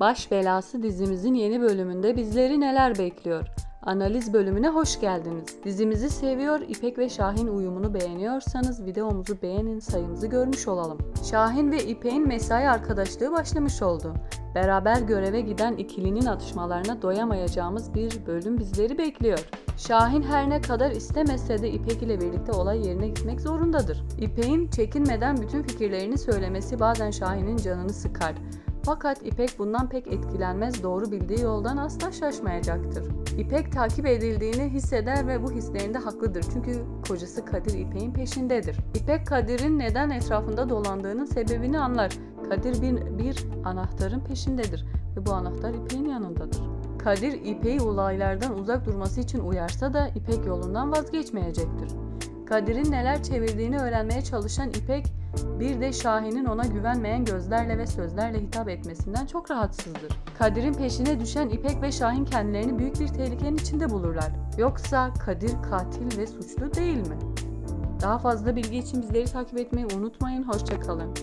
Baş Belası dizimizin yeni bölümünde bizleri neler bekliyor? Analiz bölümüne hoş geldiniz. Dizimizi seviyor, İpek ve Şahin uyumunu beğeniyorsanız videomuzu beğenin, sayımızı görmüş olalım. Şahin ve İpek'in mesai arkadaşlığı başlamış oldu. Beraber göreve giden ikilinin atışmalarına doyamayacağımız bir bölüm bizleri bekliyor. Şahin her ne kadar istemese de İpek ile birlikte olay yerine gitmek zorundadır. İpek'in çekinmeden bütün fikirlerini söylemesi bazen Şahin'in canını sıkar. Fakat İpek bundan pek etkilenmez, doğru bildiği yoldan asla şaşmayacaktır. İpek takip edildiğini hisseder ve bu hislerinde haklıdır çünkü kocası Kadir İpek'in peşindedir. İpek Kadir'in neden etrafında dolandığının sebebini anlar. Kadir bir, bir anahtarın peşindedir ve bu anahtar İpek'in yanındadır. Kadir İpek'i olaylardan uzak durması için uyarsa da İpek yolundan vazgeçmeyecektir. Kadir'in neler çevirdiğini öğrenmeye çalışan İpek, bir de Şahin'in ona güvenmeyen gözlerle ve sözlerle hitap etmesinden çok rahatsızdır. Kadir'in peşine düşen İpek ve Şahin kendilerini büyük bir tehlikenin içinde bulurlar. Yoksa Kadir katil ve suçlu değil mi? Daha fazla bilgi için bizleri takip etmeyi unutmayın. Hoşçakalın.